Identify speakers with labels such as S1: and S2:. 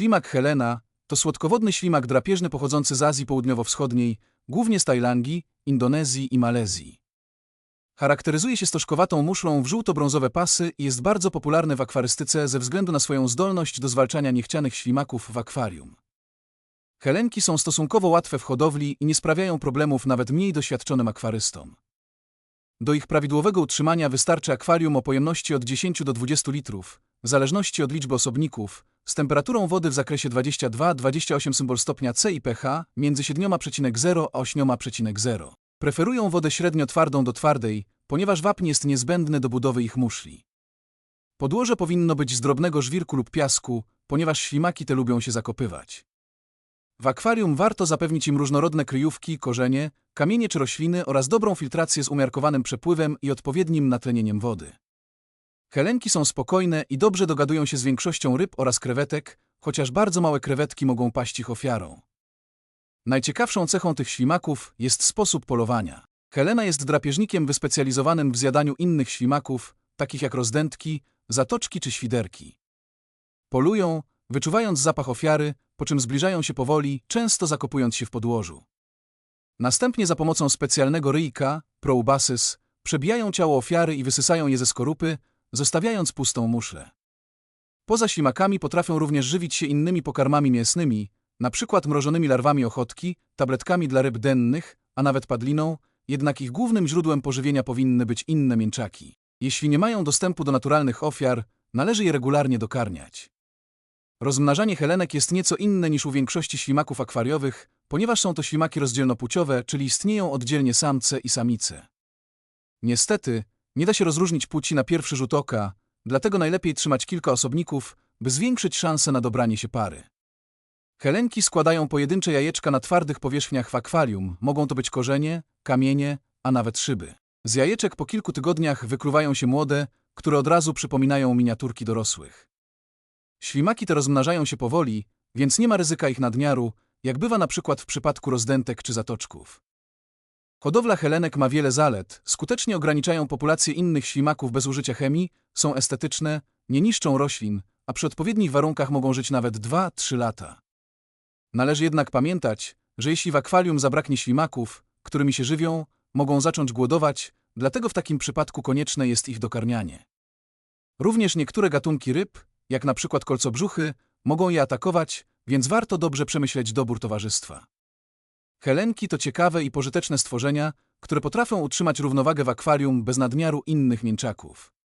S1: Ślimak Helena to słodkowodny ślimak drapieżny pochodzący z Azji Południowo-Wschodniej, głównie z Tajlandii, Indonezji i Malezji. Charakteryzuje się stożkowatą muszlą w żółto-brązowe pasy i jest bardzo popularny w akwarystyce ze względu na swoją zdolność do zwalczania niechcianych ślimaków w akwarium. Helenki są stosunkowo łatwe w hodowli i nie sprawiają problemów nawet mniej doświadczonym akwarystom. Do ich prawidłowego utrzymania wystarczy akwarium o pojemności od 10 do 20 litrów, w zależności od liczby osobników, z temperaturą wody w zakresie 22-28 symbol stopnia C i pH między 7,0 a 8,0. Preferują wodę średnio twardą do twardej, ponieważ wapń jest niezbędny do budowy ich muszli. Podłoże powinno być z drobnego żwirku lub piasku, ponieważ ślimaki te lubią się zakopywać. W akwarium warto zapewnić im różnorodne kryjówki, korzenie, kamienie czy rośliny oraz dobrą filtrację z umiarkowanym przepływem i odpowiednim natlenieniem wody. Helenki są spokojne i dobrze dogadują się z większością ryb oraz krewetek, chociaż bardzo małe krewetki mogą paść ich ofiarą. Najciekawszą cechą tych ślimaków jest sposób polowania. Helena jest drapieżnikiem wyspecjalizowanym w zjadaniu innych ślimaków, takich jak rozdętki, zatoczki czy świderki. Polują, wyczuwając zapach ofiary, po czym zbliżają się powoli, często zakopując się w podłożu. Następnie za pomocą specjalnego ryjka, proubasys, przebijają ciało ofiary i wysysają je ze skorupy, zostawiając pustą muszlę. Poza ślimakami potrafią również żywić się innymi pokarmami mięsnymi, przykład mrożonymi larwami ochotki, tabletkami dla ryb dennych, a nawet padliną, jednak ich głównym źródłem pożywienia powinny być inne mięczaki. Jeśli nie mają dostępu do naturalnych ofiar, należy je regularnie dokarmiać. Rozmnażanie helenek jest nieco inne niż u większości ślimaków akwariowych, ponieważ są to ślimaki rozdzielnopłciowe, czyli istnieją oddzielnie samce i samice. Niestety, nie da się rozróżnić płci na pierwszy rzut oka, dlatego najlepiej trzymać kilka osobników, by zwiększyć szanse na dobranie się pary. Helenki składają pojedyncze jajeczka na twardych powierzchniach w akwarium, mogą to być korzenie, kamienie, a nawet szyby. Z jajeczek po kilku tygodniach wykluwają się młode, które od razu przypominają miniaturki dorosłych. Ślimaki te rozmnażają się powoli, więc nie ma ryzyka ich nadmiaru, jak bywa na przykład w przypadku rozdętek czy zatoczków. Hodowla helenek ma wiele zalet, skutecznie ograniczają populację innych ślimaków bez użycia chemii, są estetyczne, nie niszczą roślin, a przy odpowiednich warunkach mogą żyć nawet 2-3 lata. Należy jednak pamiętać, że jeśli w akwarium zabraknie ślimaków, którymi się żywią, mogą zacząć głodować, dlatego w takim przypadku konieczne jest ich dokarmianie. Również niektóre gatunki ryb, jak na przykład kolcobrzuchy, mogą je atakować, więc warto dobrze przemyśleć dobór towarzystwa. Helenki to ciekawe i pożyteczne stworzenia, które potrafią utrzymać równowagę w akwarium bez nadmiaru innych mięczaków.